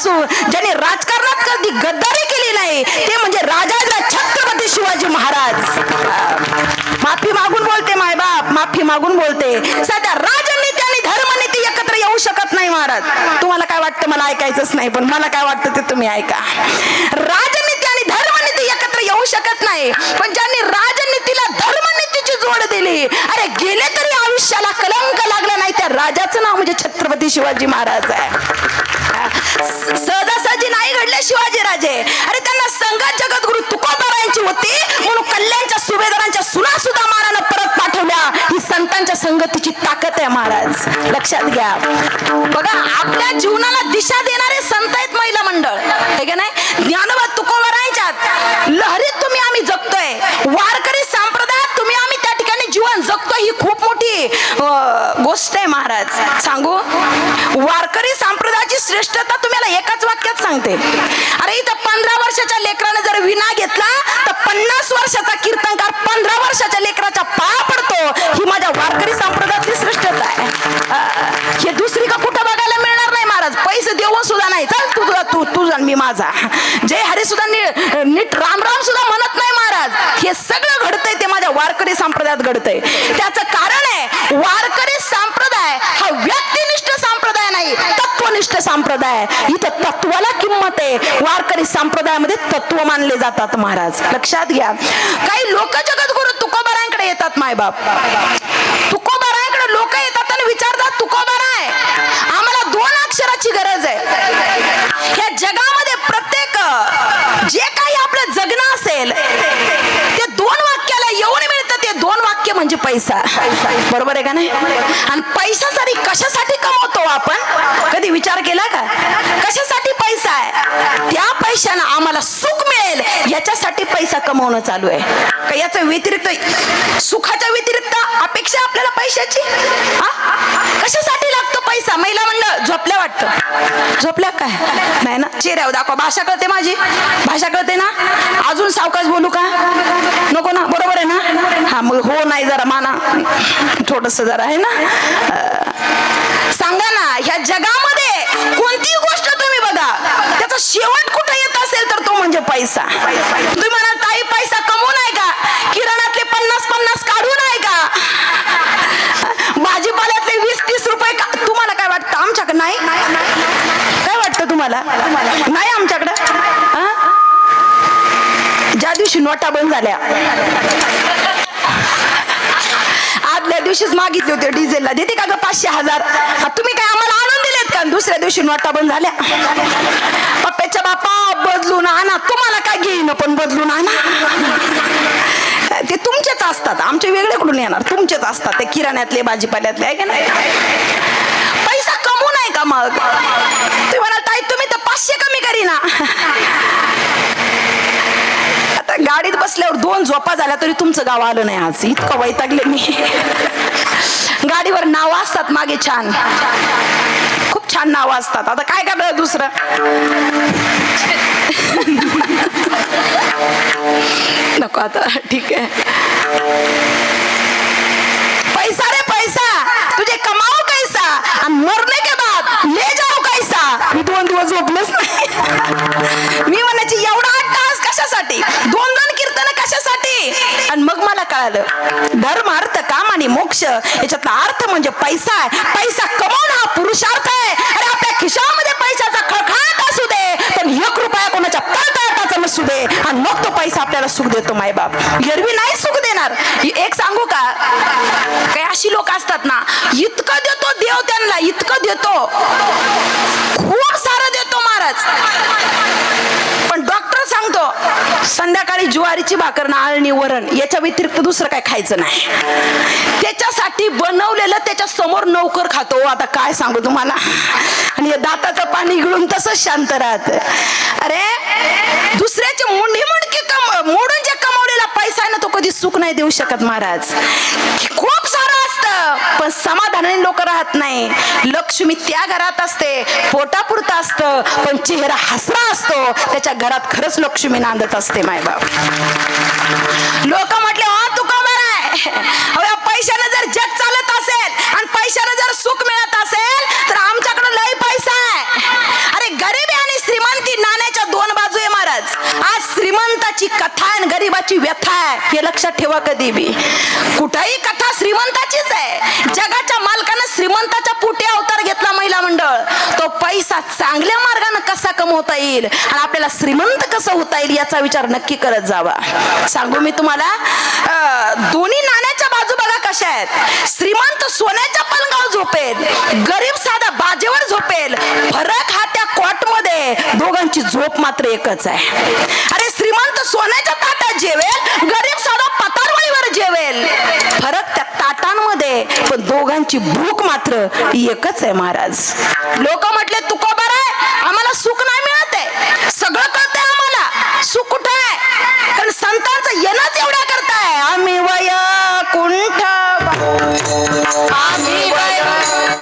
असून ज्यांनी राजकारणात कधी गद्दारी केली नाही ते म्हणजे राजा छत्रपती शिवाजी महाराज. माफी मागून बोलते मायबाप माफी मागून बोलते. सध्या राजनीती आणि धर्मनीती एकत्र येऊ शकत नाही महाराज. तुम्हाला काय वाटतं? मला ऐकायचंच नाही पण मला काय वाटतं ते तुम्ही ऐका. राजनीती आणि धर्मनीती एकत्र येऊ शकत नाही पण ज्यांनी राजनीतीला धर्मनीतीची जोड दिली अरे गेले तरी आयुष्याला कलंक लागला नाही त्या राजाचं नाव म्हणजे छत्रपती शिवाजी महाराज आहे. नाही शिवाजी राजे. अरे त्यांना संघात जगद्गुरु तुकोबारायांची होती म्हणून कल्याणच्या सुभेदारांच्या सुना सुद्धा महाराजांना परत पाठवल्या. ही संतांच्या संगतीची ताकद आहे महाराज. लक्षात घ्या. बघा आपल्या जीवनाला दिशा देणारे संत आहेत महिला मंडळ. हे का नाही? ज्ञानोबा तुकोबारायांच्यात. लहरीत तुम्ही आम्ही जगतोय. वारकरी संप्रदायात तुम्ही आम्ही त्या ठिकाणी जीवन जगतोय. ही खूप मोठी गोष्ट आहे महाराज. सांगू? वारकरी श्रेष्ठता तुम्हाला एकाच वाक्यात सांगते. अरे इथं पंधरा वर्षाच्या लेकराने जर विना घेतला तर पन्नास वर्षाचा कीर्तनकार पंधरा वर्षाच्या लेकराच्या पाया पडतो. ही माझ्या वारकरी संप्रदायातली श्रेष्ठता आहे. हे दुसरी का कुठं बघायला मिळणार नाही महाराज? पैसे देऊन सुद्धा नाही. चल तू तुझा तू तू मी माझा. जय हरी सुद्धा नीट राम राम सुद्धा म्हणत नाही महाराज. हे सगळं घडतंय ते माझ्या वारकरी संप्रदायात घडतंय. त्याचं कारण आहे वारकरी संप्रदाय हा व्यक्तिनिष्ठ संप्रदाय नाही तत्वनिष्ठ संप्रदाय आहे. इथं तत्वाला किंमत आहे. वारकरी संप्रदायामध्ये तत्व मानले जातात महाराज. लक्षात घ्या. काही लोक जगद्गुरु तुकोबारांकडे येतात मायबाप तुकोबारांकडे लोक येतात आणि विचारतात तुकोबाराय आम्हाला दोन अक्षराची गरज आहे. या जगामध्ये प्रत्येक जे काही आपलं जगणं असेल ते दोन वाक्याला येऊन मिळतं ते दोन वाक्य म्हणजे पैसा. बरोबर आहे का नाही? आणि पैसा जरी कशासाठी कमवतो आपण? कधी विचार केला का? कशासाठी पैसा आहे? त्या पैशानं आम्हाला सुख मिळेल. याच्यासाठी पैसा कमवणं चालू आहे. का याच्या व्यतिरिक्त सुखाच्या व्यतिरिक्त अपेक्षा आपल्याला पैशाची हा? कशासाठी लागतो पैसा महिला म्हणलं झोपल्या वाटतं? झोपल्या काय? नाही ना? चेहऱ्यावर दाखवा. भाषा कळते माझी? भाषा कळते ना? अजून सावकाश बोलू का? नको ना? बरोबर आहे ना? हा मग हो नाही जरा माना. थोडस जरा आहे ना? सांगा ना ह्या जगामध्ये कोणतीही गोष्ट तुम्ही बघा त्याचा शेवट कुठे येत असेल तर तो म्हणजे पैसा. तुम्ही म्हणाल ताई पैसा कमवून आहे का किराणातले पन्नास पन्नास काढून आहे का भाजीपाल्यातले वीस तीस रुपये का तुम्हाला काय वाटतं आमच्याकडे नाही काय वाटतं तुम्हाला? नाही आमच्याकडं? ज्या दिवशी नोटा बंद झाल्या. आदल्या दिवशीच मागितले होते डिझेलला. देते का ग पाचशे हजार? तुम्ही काय आम्हाला आणून दिलेत का? दुसऱ्या दिवशी नोटा बंद झाल्या. पप्प्याच्या बापा बदलून आणा. तुम्हाला काय घेईन पण बदलून आणा. ते तुमचेच असतात. आमचे वेगळे कुठून येणार. तुमचेच असतात. ते किराण्यातले भाजीपाल्यातले आहे का नाही? पैसा कमू नाही का मग? तुम्ही म्हणाल ताई तुम्ही तर पाचशे कमी करीना आता गाडीत बसल्यावर दोन झोपा झाल्या तरी तुमचं गाव आलं नाही आज. इतकं वैतागले मी. गाडीवर नाव असतात मागे छान. खूप छान नाव असतात. आता काय करणार दुसरं? नको आता ठीक आहे. कळालं. धर्म अर्थ काम आणि मोक्ष याच्यातला अर्थ म्हणजे पैसा आहे. पैसा कमवणं हा पुरुषार्थ आहे. अरे आपल्या खिशामध्ये पैशाचा खळखळाट असू दे पण एक रुपया कोणाच्या तळतळाटाचा नसू दे. आणि मग तो पैसा आपल्याला सुख देतो मायबाप एरवी नाही सुख देणार. एक सांगू का? काही अशी लोक असतात ना इतकं देतो देव त्यांना इतकं देतो. खूप सारं देतो महाराज पण डॉक्टर सांगतो संध्याकाळी ज्वारीची भाकर ना आळणी वरण याच्या व्यतिरिक्त दुसरं काय खायचं नाही. त्याच्यासाठी बनवलेलं त्याच्यासमोर नोकर खातो. हो, आता काय सांगू तुम्हाला? आणि दाताचं पाणी गिळून तसंच शांत राहत. अरे दुसऱ्याचे मुंडी मुंडकी कम मोडून जे कमवलेला पैसा आहे ना तो कधी सुख नाही देऊ शकत महाराज. खूप सारा पण समाधानाने लोक राहत नाही. लक्ष्मी त्या घरात असते पोटापुरता असतं पण चेहरा हसरा असतो. त्याच्या घरात खरंच लक्ष्मी नांदत असते मायबाप लोक म्हटले हा तू का आहे? अहो, पैशानं जर जग चालत असेल आणि पैशानं जर सुख मिळत असेल तर आमच्याकडे लय पैसा आहे अरे गरिबी आणि श्रीमंताची कथा आणि गरीबाची व्यथा आहे हे लक्षात ठेवा कधी बी. कुठंही कथा श्रीमंताचीच आहे. जगाच्या मालकानं श्रीमंताच्या पुटे अवतार घेतला महिला मंडळ. तो पैसा चांगल्या मार्गाने कसा कमवता येईल आणि आपल्याला श्रीमंत कसं होता येईल याचा विचार नक्की करत जावा. सांगू मी तुम्हाला दोन्ही नाण्याच्या बाजू बघा कशा आहेत. श्रीमंत सोन्याच्या पलंगावर झोपेल. गरीब साधा बाजेवर झोपेल. फरक दोघांची झोप मात्र एकच आहे. अरे श्रीमंत सोन्याच्या ताटात जेवेल गरीब साधा पतारवळीवर जेवेल. फरक त्या ताटांमध्ये पण दोघांची भूक मात्र एकच आहे महाराज. लोक म्हटले तुका